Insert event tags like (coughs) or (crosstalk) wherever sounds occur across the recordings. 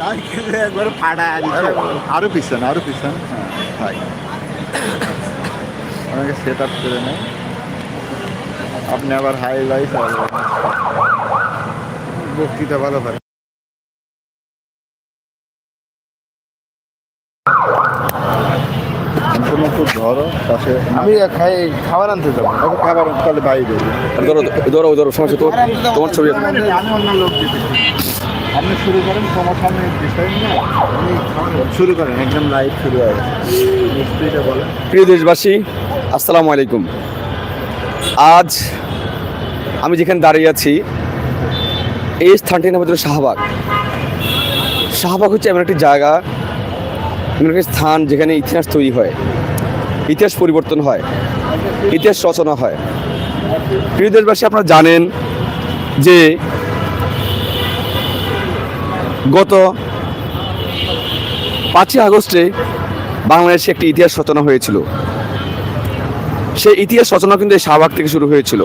একবার ফাটা পিছন আরও পিছন হ্যাঁ অনেকে সেট আপ করে নেয় আপনি আবার হাই লাইট বক্তৃতা ভালো পারে ধরো পাশে আমি খাই খাবার আনতে যাব। খাবার তাহলে বাইরে ধরো ধরো ধরো সমস্যা তোমার ছবি আমি অন্য লোক দিতে আপনি শুরু করেন সামনে বিষয় শুরু করেন, একদম লাইভ শুরু হয়। প্রিয় দেশবাসী, আসসালামু আলাইকুম। আজ আমি যেখানে দাঁড়িয়ে আছি, এই স্থানটির নাম হচ্ছে শাহবাগ। শাহবাগ হচ্ছে এমন একটি জায়গা, এমন একটি স্থান যেখানে ইতিহাস তৈরি হয়, ইতিহাস পরিবর্তন হয়, ইতিহাস রচনা হয়। প্রিয় দেশবাসী, আপনারা জানেন যে গত পাঁচই আগস্টে বাংলাদেশে একটি ইতিহাস রচনা হয়েছিল। সেই ইতিহাস রচনা কিন্তু এই শাহবাগ থেকে শুরু হয়েছিল।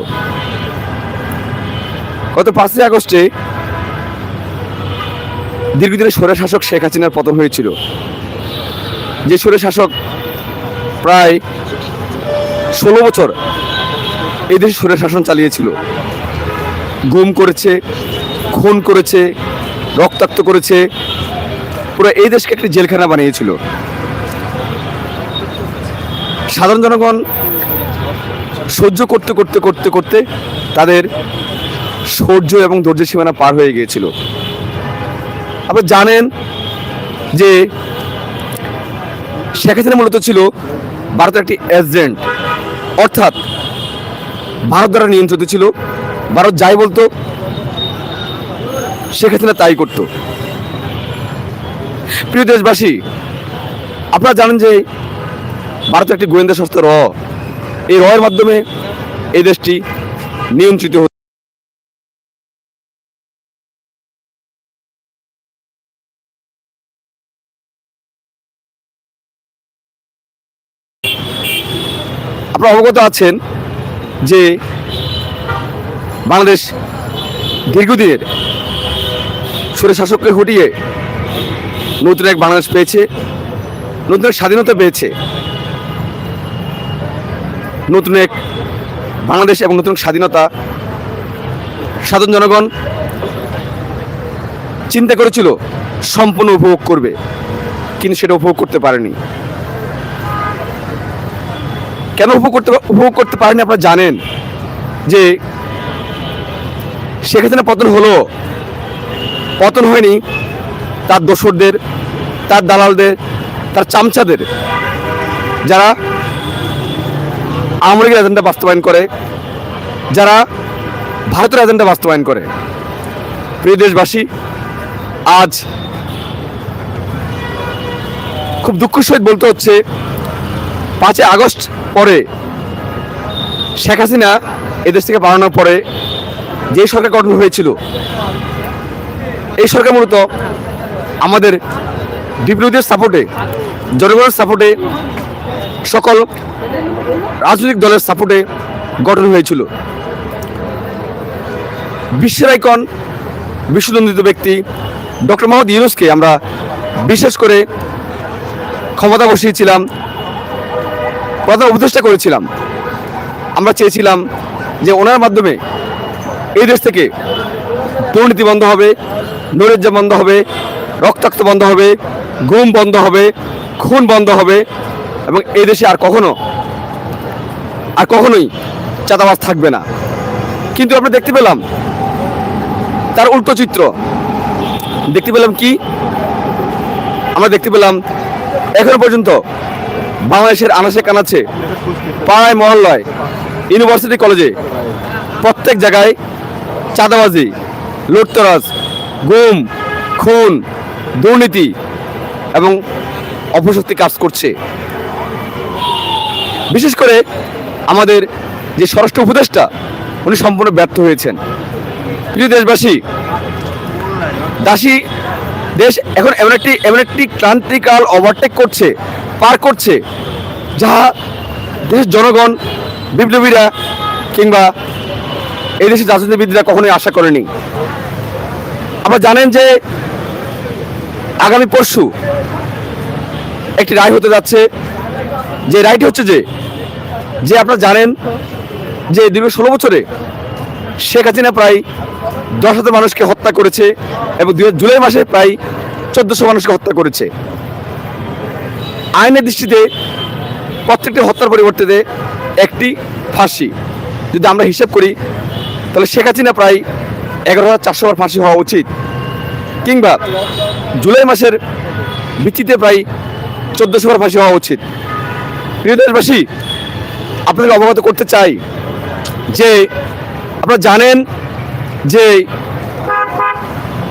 গত পাঁচই আগস্টে দীর্ঘদিনের সরে শাসক শেখ হাসিনার পতন হয়েছিল। যে সরে শাসক প্রায় ষোলো বছর এই দেশে সরে শাসন চালিয়েছিল। গুম করেছে, খুন করেছে রক্তাক্ত করেছে। পুরো এই দেশকে একটি জেলখানা বানিয়েছিল। সাধারণ জনগণ সহ্য করতে করতে করতে করতে তাদের সহ্য এবং ধৈর্য সীমানা পার হয়ে গিয়েছিল। আপনারা জানেন যে শেখ হাসিনা মূলত ছিল ভারতের একটি এজেন্ট অর্থাৎ ভারত দ্বারা নিয়ন্ত্রিত ছিল। ভারত যাই বলতো হাসিনা তাই করত। প্রিয় দেশবাসী, আপনারা জানেন যে ভারতের একটি গোয়েন্দা সংস্থা র। এই র এর মাধ্যমে এই দেশটি নিয়ন্ত্রিত হতো আপনারা অবগত আছেন যে বাংলাদেশ দীর্ঘদিনের সুরে শাসককে হটিয়ে নতুন এক বাংলাদেশ পেয়েছে, নতুন এক স্বাধীনতা পেয়েছে, নতুন এক বাংলাদেশ এবং নতুন স্বাধীনতা। সাধারণ জনগণ চিন্তা করেছিল, সম্পূর্ণ উপভোগ করবে, কিন্তু সেটা উপভোগ করতে পারেনি। কেন উপভোগ করতে উপভোগ করতে পারেনি আপনারা জানেন যে শেখ হাসিনা পতন হলো পতন হয়নি। তার দোসরদের, তার দালালদের, তার চামচাদের। যারা আওয়ামী লীগের এজেন্ডা বাস্তবায়ন করে, যারা ভারতের এজেন্ডা বাস্তবায়ন করে। প্রিয় দেশবাসী, আজ খুব দুঃখের সহিত বলতে হচ্ছে, পাঁচই আগস্ট পরে শেখ হাসিনা এদেশ থেকে পালানোর পরে যে সরকার গঠন হয়েছিল এই সরকার মূলত আমাদের বিপ্লবীদের সাপোর্টে, জনগণের সাপোর্টে, সকল রাজনৈতিক দলের সাপোর্টে গঠন হয়েছিল। বিশ্বের আইকন বিশ্বনন্দিত ব্যক্তি ডক্টর মোহাম্মদ ইউনুসকে আমরা বিশেষ করে ক্ষমতা বসিয়েছিলাম, প্রধান উপদেষ্টা করেছিলাম। আমরা চেয়েছিলাম যে ওনার মাধ্যমে এই দেশ থেকে দুর্নীতি বন্ধ হবে নৈরাজ্য বন্ধ হবে, রক্তাক্ত বন্ধ হবে গুম বন্ধ হবে, খুন বন্ধ হবে, এবং এই দেশে আর কখনো, আর কখনোই চাঁদাবাজ থাকবে না। কিন্তু আমরা দেখতে পেলাম, তার উল্টো চিত্র। দেখতে পেলাম কি? আমরা দেখতে পেলাম, এখনও পর্যন্ত বাংলাদেশের আনাচে কানাচে পাড়ায় মহল্লায়, ইউনিভার্সিটি কলেজে, প্রত্যেক জায়গায় চাঁদাবাজি, লুটতরাজ গুম, খুন, দুর্নীতি এবং অপশক্তি কাজ করছে। বিশেষ করে আমাদের যে স্বরাষ্ট্র উপদেষ্টা, উনি সম্পূর্ণ ব্যর্থ হয়েছেন। প্রিয় দেশবাসী, দাসী দেশ এখন এমন একটি এমন একটি ক্রান্তিকাল ওভারটেক করছে, পার করছে, যাহা দেশের জনগণ, বিপ্লবীরা কিংবা এই দেশের রাজনীতিবিদরা কখনোই আশা করেনি। আপনারা জানেন যে আগামী পরশু একটি রায় হতে যাচ্ছে। যে রায়টি হচ্ছে যে যে আপনারা জানেন যে দীর্ঘ ষোলো বছরে শেখ হাসিনা প্রায় দশ হাজার মানুষকে হত্যা করেছে এবং দুই হাজার জুলাই মাসে প্রায় চোদ্দশো মানুষকে হত্যা করেছে। আইনের দৃষ্টিতে প্রত্যেকটি হত্যার পরিবর্তে একটি ফাঁসি। যদি আমরা হিসাব করি, তাহলে শেখ হাসিনা প্রায় এগারো হাজার চারশো বার ফাঁসি হওয়া উচিত। কিংবা জুলাই মাসের ভিত্তিতে প্রায় চোদ্দশো বার ফাঁসি হওয়া উচিত। প্রিয় দেশবাসী, আপনাদের অবগত করতে চাই যে আপনারা জানেন যে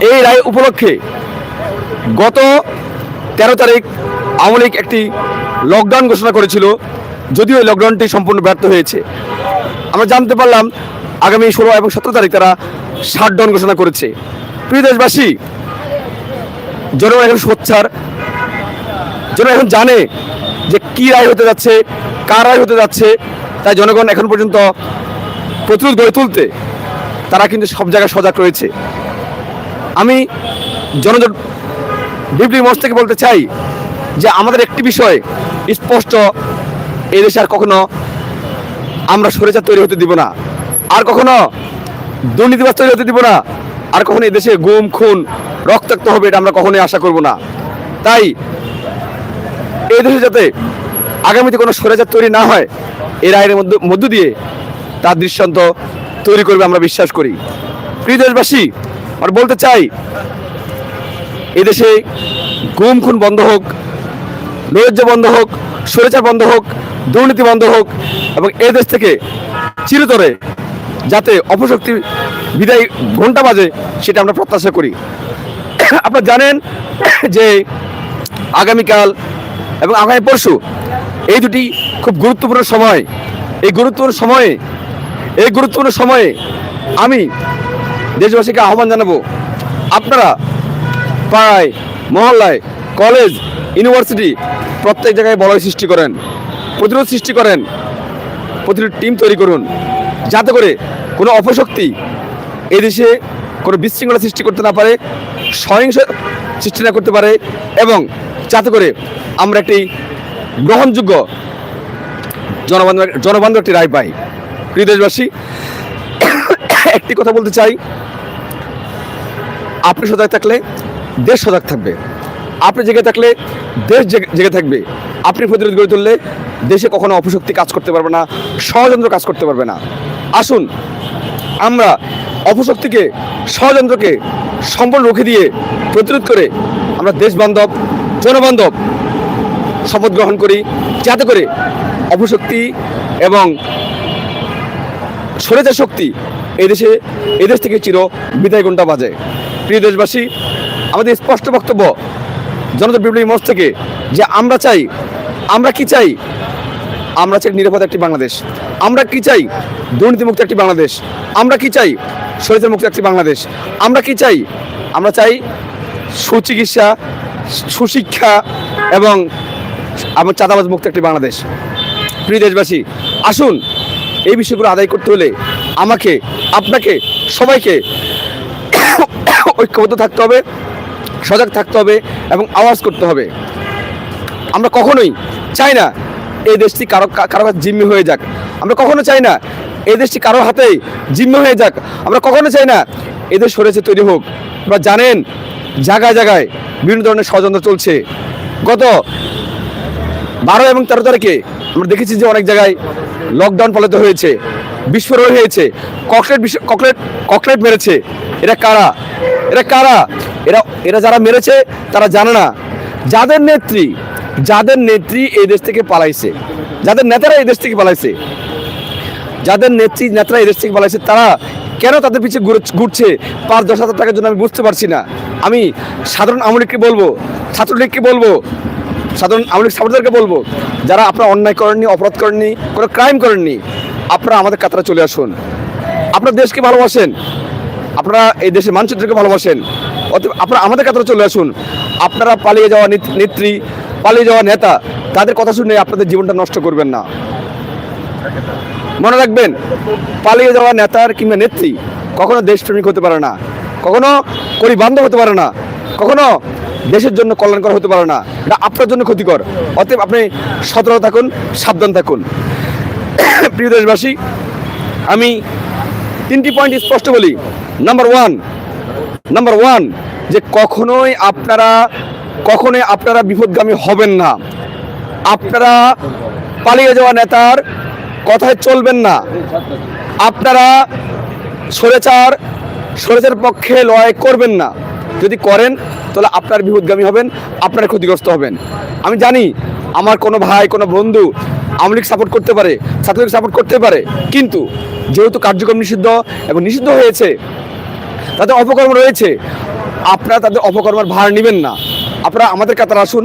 এই রায় উপলক্ষে গত তেরো তারিখ আওয়ামী লীগ একটি লকডাউন ঘোষণা করেছিল। যদিও এই লকডাউনটি সম্পূর্ণ ব্যর্থ হয়েছে। আমরা জানতে পারলাম আগামী ষোলো এবং সতেরো তারিখ তারা শাটডাউন ঘোষণা করেছে। প্রিয় দেশবাসী, জনগণ এখন সোচ্চার। জনগণ এখন জানে যে কি রায় হতে যাচ্ছে, কার রায় হতে যাচ্ছে। তাই জনগণ এখন পর্যন্ত প্রতিরোধ গড়ে তুলতে তারা কিন্তু সব জায়গায় সজাগ রয়েছে। আমি জনজন ডিপলি মঞ্চ থেকে বলতে চাই যে আমাদের একটি বিষয় স্পষ্ট এই দেশে আর কখনো আমরা সরেচার তৈরি হতে দিব না। আর কখনো দুর্নীতিবাজ তৈরি হতে দিব না। আর কখনো দেশে গুম, খুন, রক্তাক্ত হবে এটা আমরা কখনোই আশা করব না। তাই এই দেশে যাতে আগামীতে কোনো সরেচার তৈরি না হয় এই রায়ের মধ্য মধ্য দিয়ে তার দৃষ্টান্ত তৈরি করবে আমরা বিশ্বাস করি। প্রিয় দেশবাসী, আর বলতে চাই এদেশে গুম, খুন বন্ধ হোক, নৈরাজ্য বন্ধ হোক, স্বৈরাচার বন্ধ হোক, দুর্নীতি বন্ধ হোক, এবং এই দেশ থেকে চিরতরে যাতে অপশক্তি বিদায় ঘণ্টা বাজে সেটা আমরা প্রত্যাশা করি। আপনারা জানেন যে আগামীকাল এবং আগামী পরশু এই দুটি খুব গুরুত্বপূর্ণ সময়। এই গুরুত্বপূর্ণ সময়ে, এই গুরুত্বপূর্ণ সময়ে আমি দেশবাসীকে আহ্বান জানাব, আপনারা পাড়ায় মহল্লায় কলেজ, ইউনিভার্সিটি প্রত্যেক জায়গায় বলয় সৃষ্টি করেন, প্রতিরোধ সৃষ্টি করেন, প্রতিরোধ টিম তৈরি করুন। যাতে করে কোনো অপশক্তি এদেশে কোনো বিশৃঙ্খলা সৃষ্টি করতে না পারে, সহিংস সৃষ্টি না করতে পারে এবং যাতে করে আমরা একটি গ্রহণযোগ্য জনবান্ধব জনবান্ধব একটি রায় পাই। প্রিয় দেশবাসী, একটি কথা বলতে চাই। আপনি সজাগ থাকলে দেশ সজাগ থাকবে। আপনি জেগে থাকলে দেশ জেগে থাকবে। আপনি প্রতিরোধ গড়ে তুললে দেশে কখনো অপশক্তি কাজ করতে পারবে না, ষড়যন্ত্র কাজ করতে পারবে না। আসুন, আমরা অপশক্তিকে, ষড়যন্ত্রকে সম্পূর্ণ রুখে দিয়ে প্রতিরোধ করে আমরা দেশ বান্ধব জনবান্ধব শপথ গ্রহণ করি। যাতে করে অপশক্তি এবং সরেচার শক্তি এদেশে এদেশ থেকে চির বিদায় ঘণ্টা বাজে। প্রিয় দেশবাসী, আমাদের স্পষ্ট বক্তব্য জনতা বিপ্লবী মঞ্চ থেকে যে আমরা চাই, আমরা কি চাই? আমরা চাই নিরাপদ একটি বাংলাদেশ। আমরা কি চাই? দুর্নীতিমুক্ত একটি বাংলাদেশ। আমরা কি চাই? সরিতার মুক্ত একটি বাংলাদেশ। আমরা কি চাই? আমরা চাই সুচিকিৎসা, সুশিক্ষা এবং আমার চাঁদাবাজ মুক্ত একটি বাংলাদেশ। প্রিয় দেশবাসী, আসুন এই বিষয়গুলো আদায় করতে হলে আমাকে, আপনাকে, সবাইকে (coughs) ঐক্যবদ্ধ থাকতে হবে। সজাগ থাকতে হবে এবং আওয়াজ করতে হবে। আমরা কখনোই চাই না এই দেশটি কারও কারও কাছে জিম্মি হয়ে যাক। আমরা কখনো চাই না এই দেশটি কারও হাতেই জিম্মি হয়ে যাক। আমরা কখনো চাই না এদের সরেছে, তৈরি হোক। আপনারা জানেন, জায়গায় জায়গায় বিভিন্ন ধরনের ষড়যন্ত্র চলছে। গত বারো এবং তেরো তারিখে আমরা দেখেছি যে অনেক জায়গায় লকডাউন পালিত হয়েছে, বিস্ফোরণ হয়েছে ককলেট ককলেট ককলেট মেরেছে। এরা কারা? এরা কারা? এরা এরা যারা মেরেছে, তারা জানে না। যাদের নেত্রী যাদের নেত্রী এই দেশ থেকে পালাইছে, যাদের নেতারা এই দেশ থেকে পালাইছে, যাদের নেত্রী, নেতারা এই দেশ থেকে পালাইছে, তারা কেন তাদের পিছিয়ে ঘুরছে? পাঁচ, দশ হাজার টাকার জন্য আমি বুঝতে পারছি না। আমি সাধারণ আমলিককে বলব ছাত্রলীগকে বলব, সাধারণ আমলিক সাপোর্টারকে বলব, যারা আপনারা অন্যায় করেননি, অপরাধ করেননি, কোনো ক্রাইম করেননি, আপনারা আমাদের কাতারে চলে আসুন। আপনার দেশকে ভালোবাসেন। আপনারা এই দেশের মানচিত্রকে ভালোবাসেন। অতএব আপনারা আমাদের কাতারে চলে আসুন। আপনারা পালিয়ে যাওয়া নেত- নেত্রী, পালিয়ে যাওয়া নেতা, তাদের কথা শুনে আপনাদের জীবনটা নষ্ট করবেন না। মনে রাখবেন, পালিয়ে যাওয়া নেতার কিংবা নেত্রী কখনো দেশপ্রেমিক হতে পারে না, কখনো করি বান্ধব হতে পারে না, কখনো দেশের জন্য কল্যাণকর হতে পারে না। এটা আপনার জন্য ক্ষতিকর। অতএব আপনি সতর্ক থাকুন, সাবধান থাকুন। প্রিয় দেশবাসী, আমি তিনটি পয়েন্ট স্পষ্ট বলি। নাম্বার ওয়ান নাম্বার ওয়ান যে কখনোই আপনারা কখনোই আপনারা বিপদগামী হবেন না। আপনারা পালিয়ে যাওয়া নেতার কথায় চলবেন না। আপনারা সরেচার সরেচার পক্ষে লড়াই করবেন না। যদি করেন, তাহলে আপনার বিপদগামী হবেন, আপনারা ক্ষতিগ্রস্ত হবেন। আমি জানি, আমার কোনো ভাই, কোনো বন্ধু আওয়ামী লীগ সাপোর্ট করতে পারে, ছাত্রলীগ সাপোর্ট করতে পারে, কিন্তু যেহেতু কার্যক্রম নিষিদ্ধ এবং নিষিদ্ধ হয়েছে, তাদের অপকর্ম রয়েছে, আপনারা তাদের অপকর্মের ভার নেবেন না। আপনারা আমাদের কাতারে আসুন,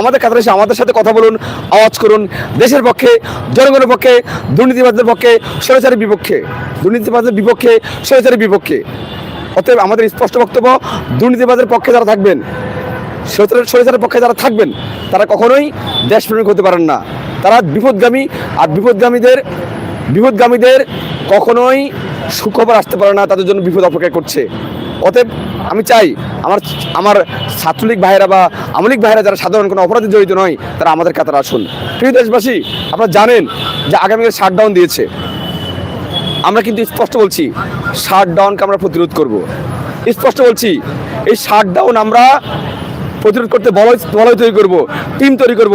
আমাদের কাতারে এসে আমাদের সাথে কথা বলুন, আওয়াজ করুন, দেশের পক্ষে, জনগণের পক্ষে দুর্নীতিবাদের পক্ষে, স্বৈরাচারের বিপক্ষে দুর্নীতিবাদের বিপক্ষে, স্বৈরাচারের বিপক্ষে। অতএব আমাদের স্পষ্ট বক্তব্য দুর্নীতিবাদের পক্ষে যারা থাকবেন স্বৈরাচারের পক্ষে যারা থাকবেন, তারা কখনোই দেশপ্রেমিক হতে পারেন না। তারা বিপদগামী আর বিপদগামীদের বিপদগামীদের কখনোই সুখবর আসতে পারে না, তাদের জন্য বিপদ অপেক্ষা করছে। অতএব আমি চাই, আমার আমার ছাত্রলীগ ভাইয়েরা বা আমলিক ভাইয়েরা যারা সাধারণ কোনো অপরাধে জড়িত নয়, তারা আমাদের কাতারে আসুন। প্রিয় দেশবাসী, আপনারা জানেন যে আগামীকাল শাটডাউন দিয়েছে। আমরা কিন্তু স্পষ্ট বলছি, শাটডাউনকে আমরা প্রতিরোধ করব। স্পষ্ট বলছি, এই শাটডাউন আমরা প্রতিরোধ করতে বলয় বলয় তৈরি করব টিম তৈরি করব।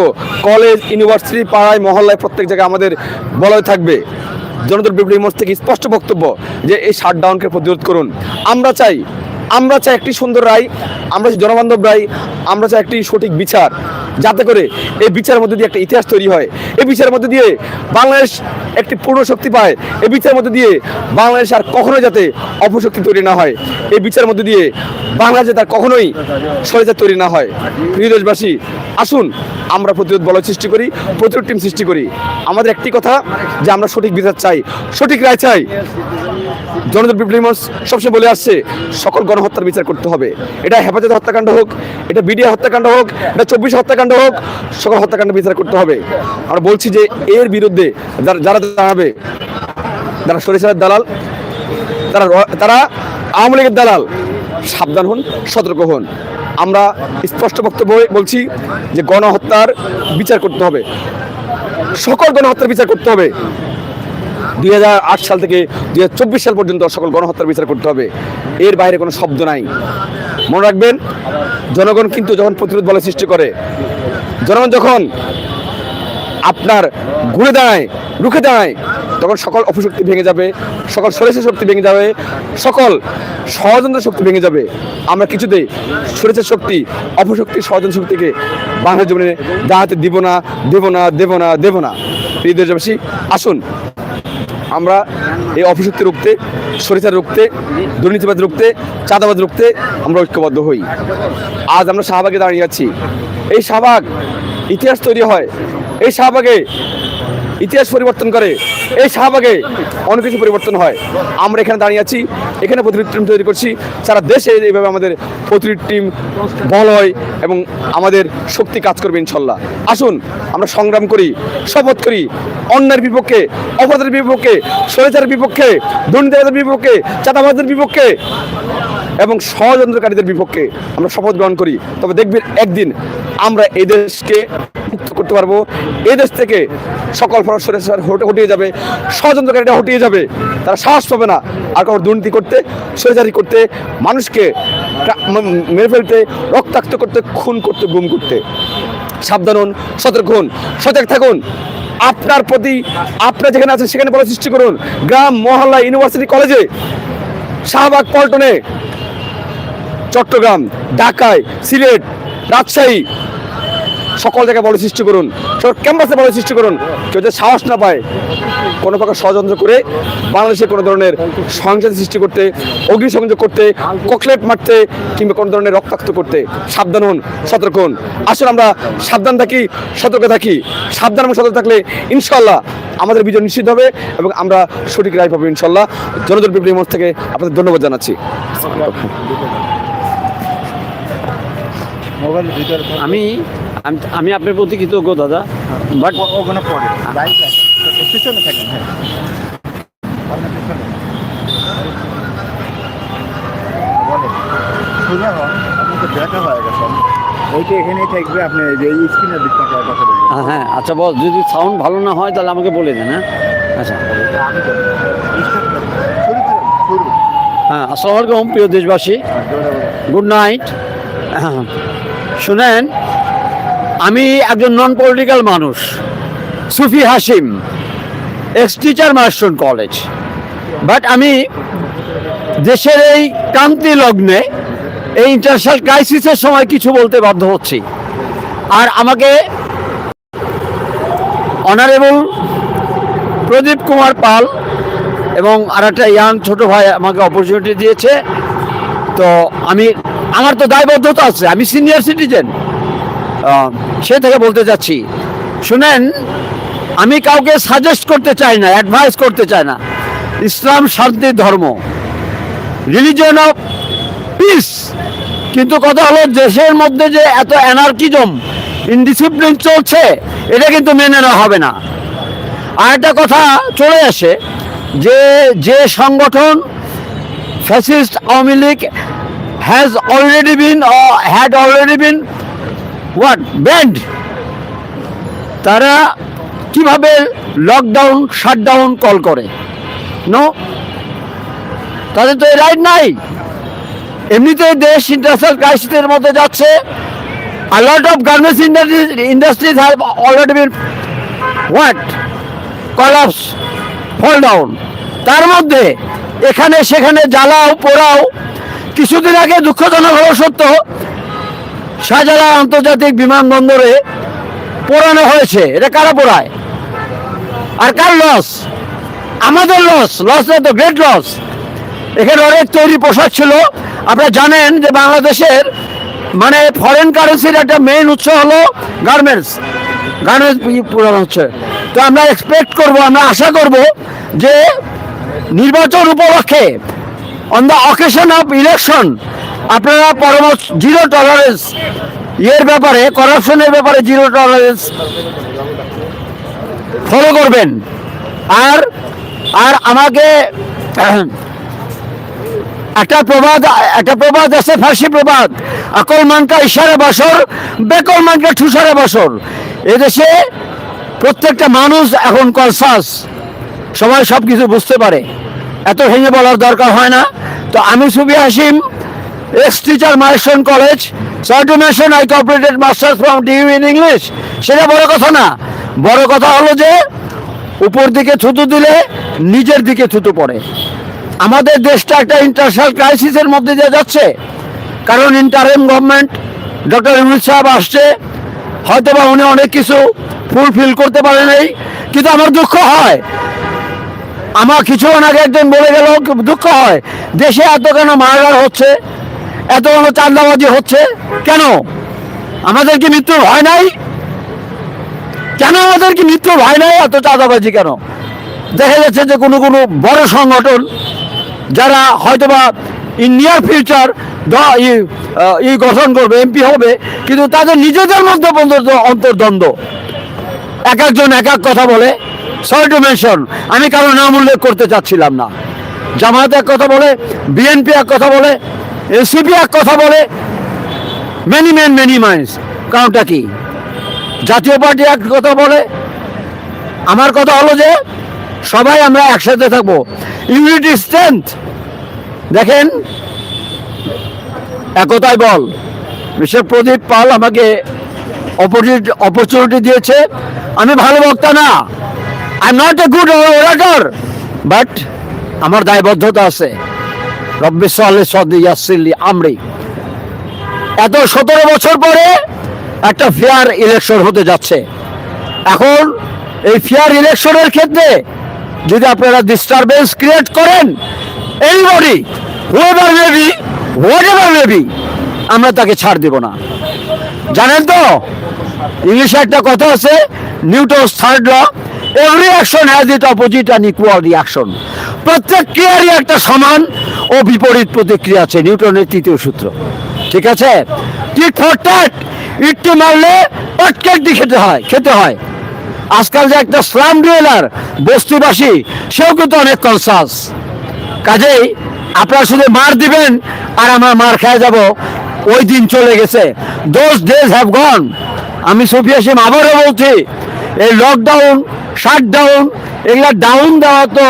কলেজ ইউনিভার্সিটি পাড়ায়, মহল্লায় প্রত্যেক জায়গায় আমাদের বলয় থাকবে। জনতার বিপ্লবী মঞ্চ থেকে স্পষ্ট বক্তব্য যে এই শাটডাউনকে প্রতিরোধ করুন। আমরা চাই আমরা চাই একটি সুন্দর রায়, আমরা চাই জনবান্ধব রায়, আমরা চাই একটি সঠিক বিচার। যাতে করে এই বিচারের মধ্যে দিয়ে একটা ইতিহাস তৈরি হয়। এই বিচারের মধ্যে দিয়ে বাংলাদেশ একটি পূর্ণ শক্তি পায়। এই বিচারের মধ্যে দিয়ে বাংলাদেশ আর কখনো যাতে অপশক্তি তৈরি না হয়। এই বিচারের মধ্যে দিয়ে বাংলাদেশে তার কখনোই স্বৈরাচার তৈরি না হয়। প্রিয় দেশবাসী, আসুন আমরা প্রতিরোধ বলয় সৃষ্টি করি, প্রতিরোধ টিম সৃষ্টি করি। আমাদের একটি কথা, যে আমরা সঠিক বিচার চাই। সঠিক রায় চাই। জনতা বিপ্লবী মঞ্চ সবসময় বলে আসছে, সকল গণহত্যার বিচার করতে হবে। এটা হেফাজত হত্যাকাণ্ড হোক, এটা বিডিআ হত্যাকাণ্ড হোক, এটা চব্বিশ হত্যাকাণ্ড হোক, সকল হত্যাকাণ্ড বিচার করতে হবে। আর বলছি যে, এর বিরুদ্ধে যারা দাঁড়াবে, যারা সরিষার দালাল, তারা তারা আওয়ামী লীগের দালাল, সাবধান হন, সতর্ক হন। আমরা স্পষ্ট বক্তব্য বলছি যে, গণহত্যার বিচার করতে হবে। সকল গণহত্যার বিচার করতে হবে। দুই হাজার আট সাল থেকে দুই হাজার চব্বিশ সাল পর্যন্ত সকল গণহত্যার বিচার করতে হবে। এর বাইরে কোনো শব্দ নাই। মনে রাখবেন, জনগণ কিন্তু যখন প্রতিরোধ বলে সৃষ্টি করে, জনগণ যখন আপনার ঘুরে দাঁড়ায়, রুখে দাঁড়ায়, তখন সকল অপশক্তি ভেঙে যাবে, সকল সরেসের শক্তি ভেঙে যাবে, সকল ষড়যন্ত্র শক্তি ভেঙে যাবে। আমরা কিছুতেই সরেসের শক্তি অপশক্তি ষড়যন্ত্র শক্তিকে বাংলা জীবনে দাঁড়াতে দিব না, দেব না দেব না দেব না। প্রিয় দেশবাসী, আসুন। আমরা এই অপশক্তি রুখতে সরিষা রুখতে, দুর্নীতিবাদ রুখতে, চাঁদাবাদ রুখতে আমরা ঐক্যবদ্ধ হই। আজ আমরা শাহবাগে দাঁড়িয়ে আছি। এই শাহবাগ ইতিহাস তৈরি হয়। এই শাহবাগে ইতিহাস পরিবর্তন করে। এই শাহবাগে অনেক কিছু পরিবর্তন হয়। আমরা এখানে দাঁড়িয়ে আছি, এখানে প্রতিরোধ টিম তৈরি করছি। সারা দেশে এইভাবে আমাদের প্রতিরোধ টিম বল হয় এবং আমাদের শক্তি কাজ করবে ইনশাল্লাহ। আসুন, আমরা সংগ্রাম করি, শপথ করি। অন্যের বিপক্ষে, অপরাধের বিপক্ষে, স্বৈরাচারের বিপক্ষে দুর্নীতিবাদের বিপক্ষে, চাঁদাবাজদের বিপক্ষে এবং ষড়যন্ত্রকারীদের বিপক্ষে আমরা শপথ গ্রহণ করি। তবে দেখবেন একদিন আমরা এই দেশকে মুক্ত করতে পারব। এই দেশ থেকে সকল ফরস্বরেশ্বর হটিয়ে যাবে, ষড়যন্ত্রকারীরা হটিয়ে যাবে, তারা সাহস পাবে না আর কারও দুর্নীতি করতে সরেজারি করতে, মানুষকে মেরে ফেলতে, রক্তাক্ত করতে, খুন করতে, গুম করতে। সাবধান হন, সতর্ক হন, সজাগ থাকুন। আপনার প্রতি, আপনার যেখানে আছেন সেখানে বলা সৃষ্টি করুন। গ্রাম, মহল্লা, ইউনিভার্সিটি, কলেজে শাহবাগ, পল্টনে চট্টগ্রাম, ঢাকায়, সিলেট, রাজশাহী, সকল জায়গায় বড় সৃষ্টি করুন। সকল ক্যাম্পাসে বড় সৃষ্টি করুন। কেউ যে সাহস না পায়, কোনো প্রকার ষড়যন্ত্র করে বাংলাদেশে কোনো ধরনের সংঘাত সৃষ্টি করতে, অগ্নিসংযোগ করতে, ককলেট মারতে কিংবা কোনো ধরনের রক্তাক্ত করতে সাবধান হন, সতর্ক হন। আসলে আমরা সাবধান থাকি, সতর্ক থাকি। সাবধান এবং সতর্ক থাকলে ইনশাল্লাহ আমাদের বিজয় নিশ্চিত হবে এবং আমরা সঠিক রায় পাবো ইনশাল্লাহ জনদল বিপ্লবী মঞ্চ থেকে আপনাদের ধন্যবাদ জানাচ্ছি। আমি আমি- আমি আপনার প্রতি কৃতজ্ঞ দাদা। বাট ওখানে পড়ে। পিছনে থাকেন হ্যাঁ। বলে সোজা হন দেখা হয়ে গেছে। ওইটা এখানেই থাকবে আপনি যে স্ক্রিনের দিক কথা বলবেন হ্যাঁ, হ্যাঁ আচ্ছা বস যদি সাউন্ড ভালো না হয় তাহলে আমাকে বলে দেন হ্যাঁ? আচ্ছা। হ্যাঁ আসসালামু আলাইকুম প্রিয় দেশবাসী। গুড নাইট শুনেন, আমি একজন নন পলিটিক্যাল মানুষ, Sufi Hashim ex teacher মাস্টন college but আমি দেশের এই ক্রান্তি লগ্নে, এই ইন্টারন্যাশনাল ক্রাইসিসের সময় কিছু বলতে বাধ্য হচ্ছি। আর আমাকে অনারেবল প্রদীপ কুমার পাল এবং আর একটা ইয়াং ছোট ভাই আমাকে অপরচুনিটি দিয়েছে। তো আমি আমার তো দায়বদ্ধতা আছে, আমি সিনিয়র সিটিজেন সে থেকে বলতে চাচ্ছি, শুনেন, আমি কাউকে সাজেস্ট করতে চাই না অ্যাডভাইস করতে চাই না। ইসলাম শান্তির ধর্ম রিলিজন অফ পিস কিন্তু কথা হলো, দেশের মধ্যে যে এত অ্যানার্কিজম ইনডিসিপ্লিন চলছে, এটা কিন্তু মেনে নেওয়া হবে না। আর একটা কথা চলে আসে, যে যে সংগঠন fascist Awami League has already been had already been what banned তারা কীভাবে লকডাউন শাটডাউন কল করে? নো তাদের তো এই রাইট নাই। এমনিতে দেশ ইন্টারন্যাশনাল ক্রাইসিসের মধ্যে যাচ্ছে। A lot of garments industries, industries have already been what collapse fall down. তার মধ্যে এখানে সেখানে জ্বালাও পোড়াও কিছুদিন আগে দুঃখজনক হলো সত্য শাহজালাল আন্তর্জাতিক বিমানবন্দরে পোড়ানো হয়েছে। এটা কারা পোড়ায়? আর কার লস আমাদের লস লস তো গ্রেট লস এখানে অনেক তৈরি পোশাক ছিল। আপনারা জানেন যে বাংলাদেশের মানে ফরেন কারেন্সির একটা মেইন উৎস হলো গার্মেন্টস গার্মেন্টস পুরানো হচ্ছে। তো আমরা এক্সপেক্ট করব, আমরা আশা করব যে নির্বাচন উপলক্ষে on the occasion of election আপনারা পরামর্শ জিরো টলারেন্স ইয়ের ব্যাপারে করাপশনের ব্যাপারে জিরো টলারেন্স ফলো করবেন। আর আর আমাকে (clears throat) একটা প্রবাদ একটা প্রবাদ আছে, ফার্সি প্রবাদ। আকল মানকা ইশারে বছর, বেকল মানকা ঠুসারে বছর। এদেশে প্রত্যেকটা মানুষ এখন কনসাস সবাই সব কিছু বুঝতে পারে। এত ভেঙে বলার দরকার হয় না। তো আমি সুবি হাসিম এক্স টিচার মাইস্টন college সার্টিমেশন I cooperated masters from DU in English সেটা বড় কথা না। বড় কথা হলো যে, উপর দিকে থুতু দিলে নিজের দিকে থুতু পড়ে। আমাদের দেশটা একটা ইন্টারন্যাশনাল ক্রাইসিসের মধ্যে দিয়ে যাচ্ছে। কারণ ইন্টারিম গভর্নমেন্ট ডক্টর ইমরুল সাহেব আসছে। হয়তো বা উনি অনেক কিছু ফুলফিল করতে পারে নাই, কিন্তু আমার দুঃখ হয়। আমার কিছুক্ষণ আগে একজন বলে গেল, দুঃখ হয়, দেশে এত কেন মার্ডার হচ্ছে? এত কেন চাঁদাবাজি হচ্ছে? কেন? আমাদের কি মৃত্যুর ভয় নাই? কেন আমাদের কি মৃত্যুর ভয় নাই এত চাঁদাবাজি কেন? দেখা যাচ্ছে যে কোনো কোনো বড় সংগঠন যারা হয়তোবা ইন নিয়ার ফিউচার ই গঠন করবে, এমপি হবে, কিন্তু তাদের নিজেদের মধ্যে অন্তর্দ্বন্দ্ব। এক একজন এক এক কথা বলে। সরি টু মেনশন আমি কারও নাম উল্লেখ করতে চাচ্ছিলাম না। জামায়াত এক কথা বলে বিএনপি এক কথা বলে এসিপি এক কথা বলে। মেনি ম্যান মেনি মাইন্ডস কারণটা কি? জাতীয় পার্টি এক কথা বলে। আমার কথা হলো যে, সবাই আমরা একসাথে থাকব। ইউনিটি স্ট্রেংথ দেখেন, একতাই বল। মিস্টার প্রদীপ পাল আমাকে অপরচুনিটি দিয়েছে। আমি ভালো বক্তা না। I am not a good orator but আমার দায়বদ্ধতা আছে। আমরি। এত সতেরো বছর পরে একটা ফেয়ার ইলেকশন হতে যাচ্ছে। এখন এই ফেয়ার ইলেকশনের ক্ষেত্রে যদি আপনারা ডিস্টারবেন্স ক্রিয়েট করেন anybody whoever maybe whatever maybe আমরা তাকে ছাড় দেব না। জানেন তো, ইংলিশে একটা কথা আছে Newton's third law every action has it opposite and equal reaction প্রত্যেক ক্রিয়ারই একটা সমান ও বিপরীত প্রতিক্রিয়া আছে, নিউটনের তৃতীয় সূত্র। ঠিক আছে? টিট ফর ট্যাট ইটটি মারলে পটকেটটি খেতে হয় খেতে হয়। আজকাল যে একটা স্লাম ডুয়েলার বস্তিবাসী, সেও কিন্তু অনেক কনসাস কাজেই আপনারা শুধু মার দিবেন, আর আমরা মার খেয়ে যাব ওই দিন চলে গেছে। দোজ ডেজ হ্যাভ গন আমি সফিয়া সিম আবারও বলছি, এই লকডাউন শাটডাউন এগুলা ডাউন দেওয়া তো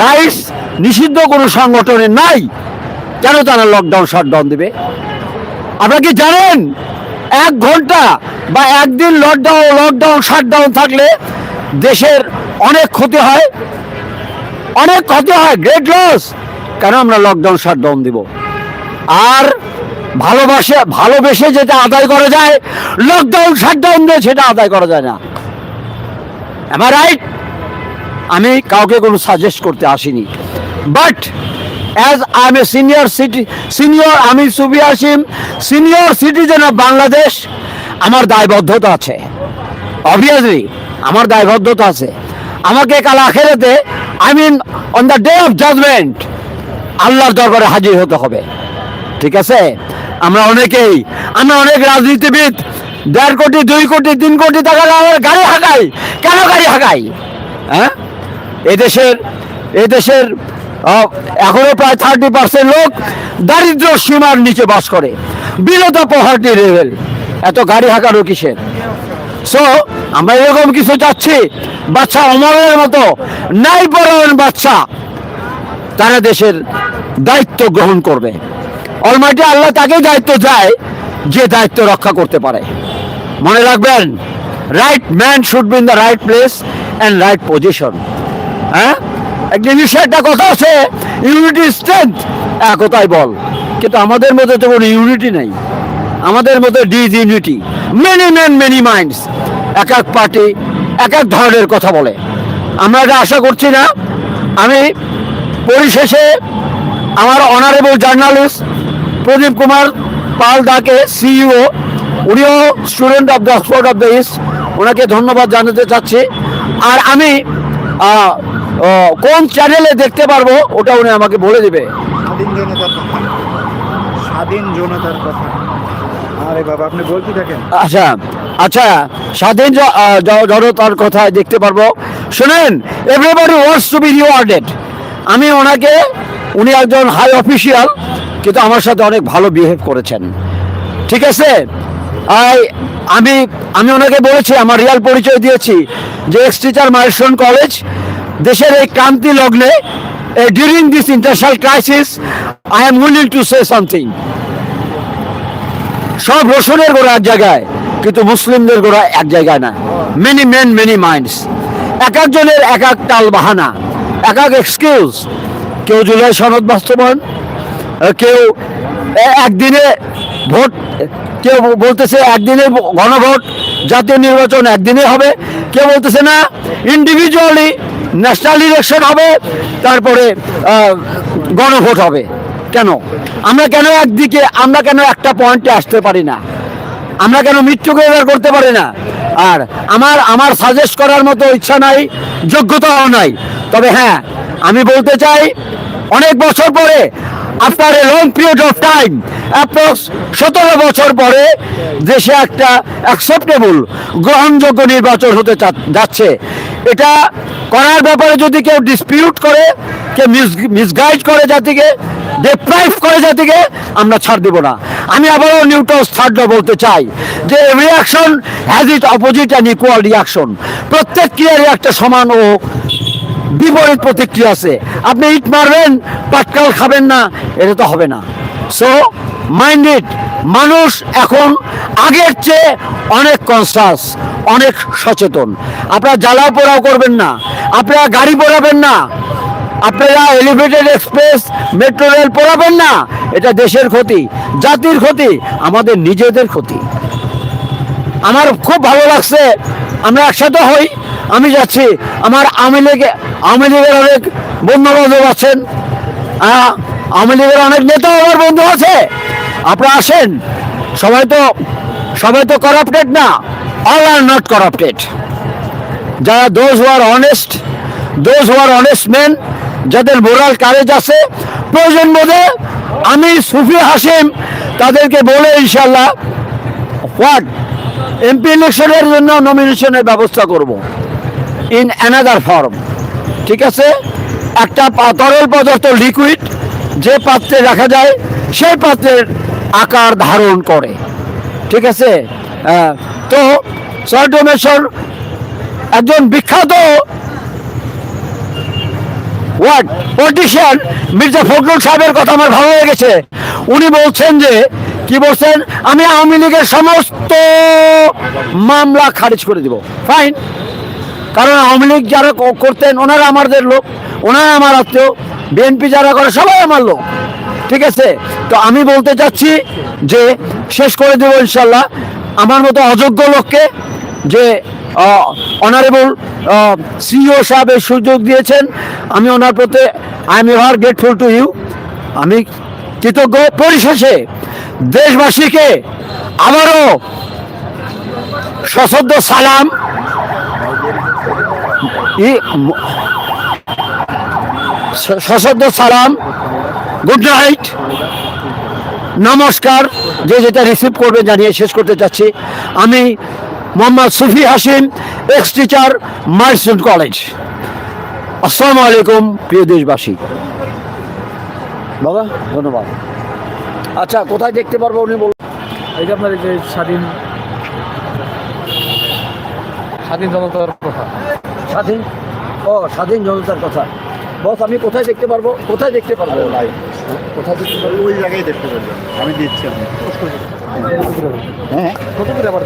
রাইটস নিষিদ্ধ কোনো সংগঠনের নাই। কেন তারা লকডাউন শাটডাউন দেবে? আপনারা কি জানেন, এক ঘণ্টা বা একদিন লকডাউন লকডাউন শাটডাউন থাকলে দেশের অনেক ক্ষতি হয়। অনেক ক্ষতি হয় গ্রেট লস কেন আমরা লকডাউন শাটডাউন দিব? আর ভালোবাসে, ভালোবেসে যেটা আদায় করা যায় লকডাউন শাটডাউন দিয়ে সেটা আদায় করা যায় না। আমার রাইট আমি কাউকে কোনো সাজেস্ট করতে আসিনি। But as I am a senior city senior আমি Subi Asim senior citizen of Bangladesh আমার দায়বদ্ধতা আছে। অবভিয়াসলি আমার দায়বদ্ধতা আছে। আমাকে কাল আখেরাতে I mean on the day of judgement আল্লাহর দরবারে হাজির হতে হবে। ঠিক আছে? আমরা অনেকেই, আমরা অনেক রাজনীতিবিদ, দেড় কোটি, দুই কোটি, তিন কোটি টাকা আমার গাড়ি হাঁকাই। কেন গাড়ি হাঁকাই? হ্যাঁ? এদেশের এদেশের এখনও প্রায় থার্টি পার্সেন্ট লোক দারিদ্র সীমার নিচে বাস করে। বিলত পহার্টি লেভেল এত গাড়ি হাঁকারও কিসের? সো আমরা এরকম কিছু চাচ্ছি। বাচ্চা অমরের মতো, নাই পরায়ণ বাচ্চা, তারা দেশের দায়িত্ব গ্রহণ করবে। অলমাইটি আল্লাহ তাকেই দায়িত্ব দেয় যে দায়িত্ব রক্ষা করতে পারে। মনে রাখবেন right man should be in the right place and right position হ্যাঁ? একটা ইংলিশে একটা কথা আছে ইউনিটি স্ট্রেংথ একতাই বল, কিন্তু আমাদের মধ্যে তো কোনো ইউনিটি নেই। আমাদের মধ্যে disunity many man many minds এক এক পার্টি, এক এক ধরনের কথা বলে। আমরা এটা আশা করছি না। আমি পরিশেষে আমার অনারেবল জার্নালিস্ট প্রদীপ কুমার পাল দাকে সিইও উনিও student of the Oxford of the east ওনাকে ধন্যবাদ জানাতে চাচ্ছি। আর আমি কোন চ্যানেলে দেখতে পারব ওটা উনি আমাকে বলে দেবে। স্বাধীন জনতার কথা। আরে বাবা আপনি বলতে থাকেন। আচ্ছা আচ্ছা স্বাধীন জনতার কথা দেখতে পারব। শোনেন everybody wants to be rewarded আমি ওনাকে উনি একজন হাই অফিসিয়াল কিন্তু আমার সাথে অনেক ভালো বিহেভ করেছেন। ঠিক আছে? আই, আমি আমি ওনাকে বলেছি, আমার রিয়াল পরিচয় দিয়েছি যে এক্স টিচার মাইলস্টোন কলেজ দেশের এই ক্রান্তি লগ্নে during this international crisis I am willing to say something সব রসুনের গোড়া এক জায়গায়, কিন্তু মুসলিমদের গোড়া এক জায়গায় না। মেনি মেন মেনি মাইন্ডস এক একজনের এক এক টাল বাহানা এক এক এক্সকিউজ কেউ জুলাই সনদ বাস্তবায়ন কেউ একদিনে ভোট, কেউ বলতেছে একদিনে গণভোট, জাতীয় নির্বাচন একদিনে হবে। কেউ বলতেছে না ইন্ডিভিজুয়ালি ন্যাশনাল ইলেকশন হবে, তারপরে গণভোট হবে। কেন? আমরা কেন একদিকে, আমরা কেন একটা পয়েন্টে আসতে পারি না? আমরা কেন মৃত্যুকে এবার করতে পারি না? আর আমার আমার সাজেস্ট করার মতো ইচ্ছা নাই, যোগ্যতাও নাই। তবে হ্যাঁ আমি বলতে চাই, অনেক বছর পরে after a long period of time approx সতেরো বছর পরে দেশে একটা অ্যাকসেপ্টেবল গ্রহণযোগ্য নির্বাচন হতে যাচ্ছে। এটা করার ব্যাপারে যদি কেউ ডিসপিউট করে, কেউ মিসগাইড করে জাতিকে ডিপ্রাইভ করে জাতিকে, আমরা ছাড় দেব না। আমি আবারও নিউটনস থার্ড বলতে চাই যে reaction has it opposite and equal reaction প্রত্যেক ক্রিয়ারই একটা সমান ও বিপরীত প্রতিক্রিয়া আছে। আপনি ইট মারবেন, পাটকাল খাবেন না, এটা তো হবে না। সো মাইন্ডেড মানুষ এখন আগের চেয়ে অনেক কনসাস অনেক সচেতন। আপনারা জ্বালাও পোড়াও করবেন না, আপনারা গাড়ি পোড়াবেন না, আপনারা এলিভেটেড এক্সপ্রেস মেট্রো রেল পোড়াবেন না, এটা দেশের ক্ষতি, জাতির ক্ষতি, আমাদের নিজেদের ক্ষতি। আমার খুব ভালো লাগছে, আমরা একসাথে হই। আমি যাচ্ছি। আমার আওয়ামী লীগে, আওয়ামী লীগের অনেক বন্ধু বান্ধব আছেন আওয়ামী লীগের অনেক নেতা আমার বন্ধু আছে। আপনারা আসেন। সবাই তো সবাই তো করাপ্টেড না। অল আর নট করাপ্টেড যারা those who are honest those who are honest men যাদের মোরাল কারেজ আছে, প্রয়োজন বোধে আমি সুফি হাসিম তাদেরকে বলে ইনশাল্লাহ হোয়াট এমপি ইলেকশনের জন্য নমিনেশনের ব্যবস্থা করব। ইন অ্যানাদার ফর্ম ঠিক আছে? একটা তরল পদার্থ লিকুইড যে পাত্রে রাখা যায়, সেই পাত্রের আকার ধারণ করে। ঠিক আছে? তো সর ডোমেশ্বর একজন বিখ্যাত ওয়ার্ড পলিটিশিয়ান মির্জা ফখরুল সাহেবের কথা আমার ভালো লেগেছে উনি বলছেন যে, কি বলছেন? আমি আওয়ামী লীগের সমস্ত মামলা খারিজ করে দিব। ফাইন কারণ আওয়ামী লীগ যারা করতেন, ওনারা আমাদের লোক, ওনারা আমার আত্মীয়। বিএনপি যারা করে, সবাই আমার লোক। ঠিক আছে? তো আমি বলতে চাচ্ছি যে, শেষ করে দেবো ইনশাল্লাহ। আমার মতো অযোগ্য লোককে যে অনারেবল সিইও সাহেব এই সুযোগ দিয়েছেন, আমি ওনার প্রতি I am ever grateful to you আমি কৃতজ্ঞ। পরিশেষে দেশবাসীকে আবারও সশব্দ সালাম। সশব্দ সালাম। Good night. নমস্কার। যে যেটা রিসিভ করবে জানিয়ে শেষ করতে চাচ্ছি। আমি মোহাম্মদ সুফি হাসিম এক্স টিচার মার্সেন্ট কলেজ আসসালামু আলাইকুম, প্রিয় দেশবাসী। বাবা, ধন্যবাদ। আচ্ছা কোথায় দেখতে পারব উনি বলুন। এই যে আপনার যে স্বাধীন স্বাধীন জনতার কথা। স্বাধীন ও স্বাধীন জনতার কথা। বস আমি কোথায় দেখতে পারব? কোথায় দেখতে পারব? লাইভ কোথায় দেখতে পারব? ওই জায়গায় দেখতে পারব। আমি দিচ্ছি হ্যাঁ কত করে আবার